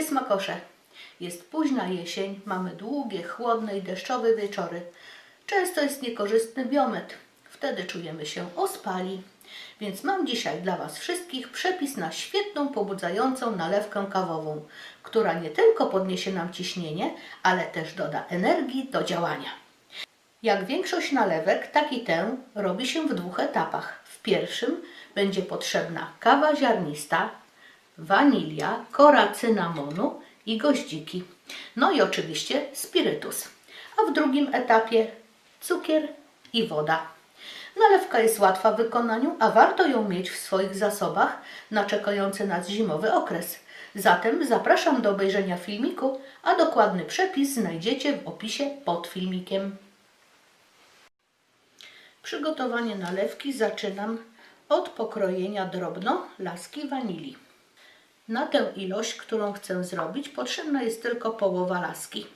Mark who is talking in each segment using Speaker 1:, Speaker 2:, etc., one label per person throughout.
Speaker 1: Witajcie smakosze. Jest późna jesień, mamy długie, chłodne i deszczowe wieczory. Często jest niekorzystny biometr. Wtedy czujemy się ospali. Więc mam dzisiaj dla Was wszystkich przepis na świetną, pobudzającą nalewkę kawową, która nie tylko podniesie nam ciśnienie, ale też doda energii do działania. Jak większość nalewek, tak i tę robi się w dwóch etapach. W pierwszym będzie potrzebna kawa ziarnista, wanilia, kora cynamonu i goździki. No i oczywiście spirytus. A w drugim etapie cukier i woda. Nalewka jest łatwa w wykonaniu, a warto ją mieć w swoich zasobach na czekający nas zimowy okres. Zatem zapraszam do obejrzenia filmiku, a dokładny przepis znajdziecie w opisie pod filmikiem. Przygotowanie nalewki zaczynam od pokrojenia drobno laski wanilii. Na tę ilość, którą chcę zrobić, potrzebna jest tylko połowa laski.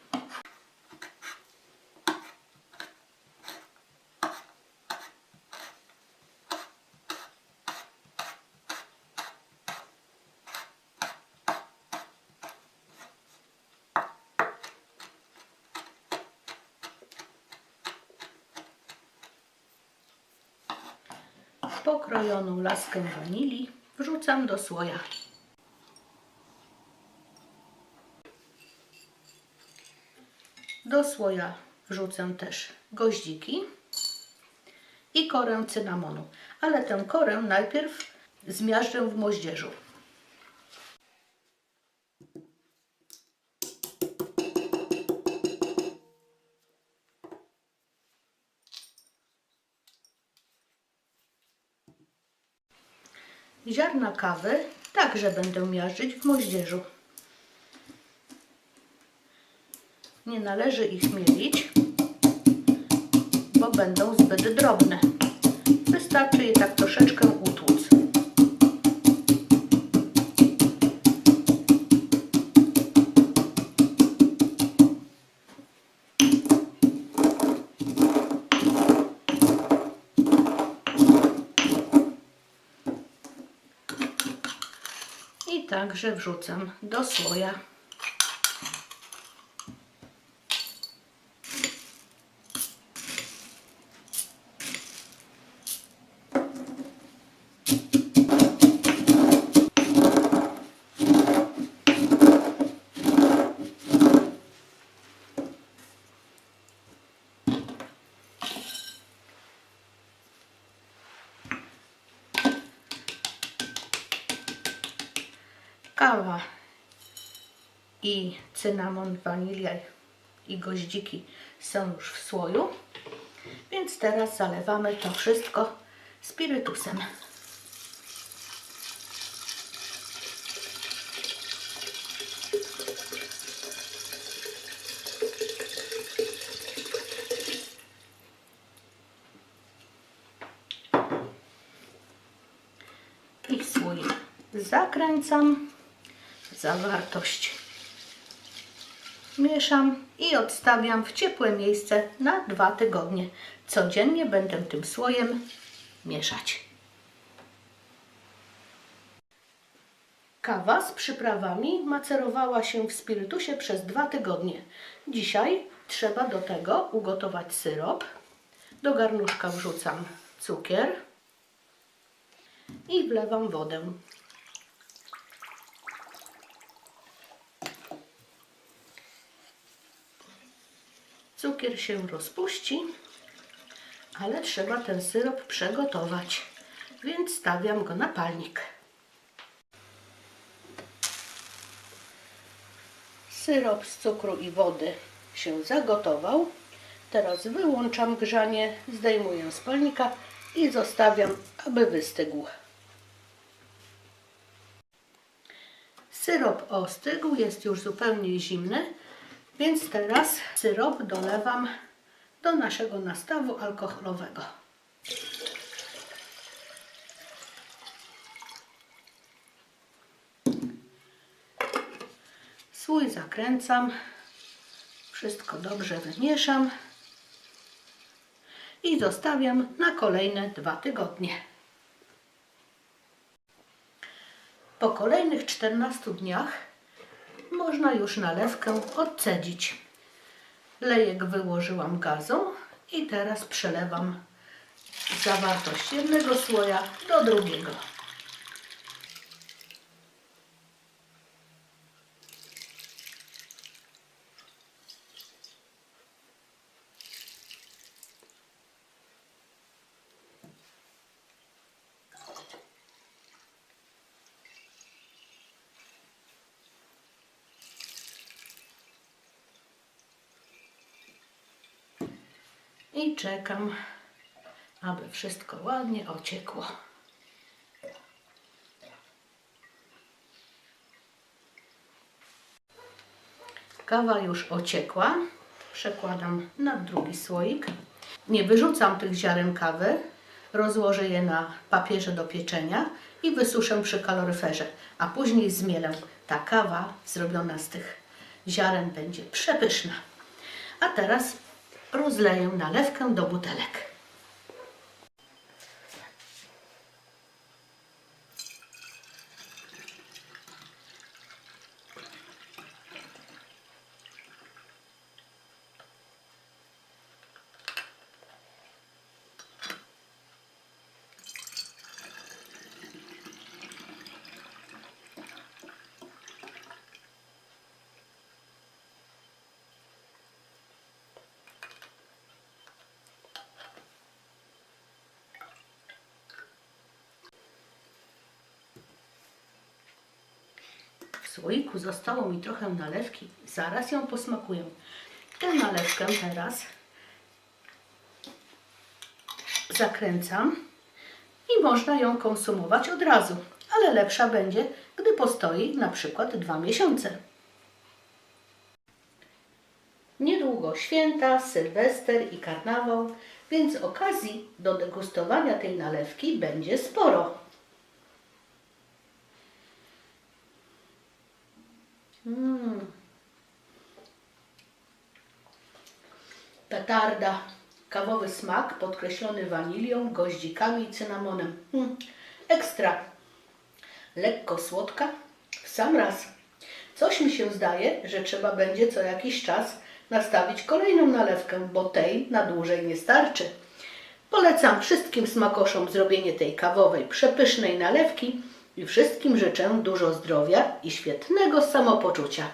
Speaker 1: Pokrojoną laskę wanilii wrzucam do słoja. Do słoja wrzucę też goździki i korę cynamonu, ale tę korę najpierw zmiażdżę w moździerzu. Ziarna kawy także będę miażdżyć w moździerzu. Nie należy ich mielić, bo będą zbyt drobne. Wystarczy je tak troszeczkę utłuc. I także wrzucę do słoja. Kawa i cynamon, wanilia i goździki są już w słoju. Więc teraz zalewamy to wszystko spirytusem. I słój zakręcam zawartość. Mieszam i odstawiam w ciepłe miejsce na dwa tygodnie. Codziennie będę tym słojem mieszać. Kawa z przyprawami macerowała się w spirytusie przez dwa tygodnie. Dzisiaj trzeba do tego ugotować syrop. Do garnuszka wrzucam cukier i wlewam wodę. Cukier się rozpuści, ale trzeba ten syrop przygotować, więc stawiam go na palnik. Syrop z cukru i wody się zagotował. Teraz wyłączam grzanie, zdejmuję z palnika i zostawiam, aby wystygł. Syrop ostygł, jest już zupełnie zimny, więc teraz syrop dolewam do naszego nastawu alkoholowego. Słój zakręcam, wszystko dobrze wymieszam i zostawiam na kolejne dwa tygodnie. Po kolejnych 14 dniach można już nalewkę odcedzić. Lejek wyłożyłam gazą i teraz przelewam zawartość jednego słoja do drugiego. I czekam, aby wszystko ładnie ociekło. Kawa już ociekła. Przekładam na drugi słoik. Nie wyrzucam tych ziaren kawy. Rozłożę je na papierze do pieczenia i wysuszę przy kaloryferze, a później zmielę. Ta kawa zrobiona z tych ziaren będzie przepyszna. A teraz rozleję nalewkę do butelek. W słoiku zostało mi trochę nalewki. Zaraz ją posmakuję. Tę nalewkę teraz zakręcam i można ją konsumować od razu, ale lepsza będzie, gdy postoi na przykład dwa miesiące. Niedługo święta, sylwester i karnawał, więc okazji do degustowania tej nalewki będzie sporo. Mm. Petarda. Kawowy smak podkreślony wanilią, goździkami i cynamonem. Mm. Ekstra. Lekko słodka. W sam raz. Coś mi się zdaje, że trzeba będzie co jakiś czas nastawić kolejną nalewkę, bo tej na dłużej nie starczy. Polecam wszystkim smakoszom zrobienie tej kawowej, przepysznej nalewki i wszystkim życzę dużo zdrowia i świetnego samopoczucia.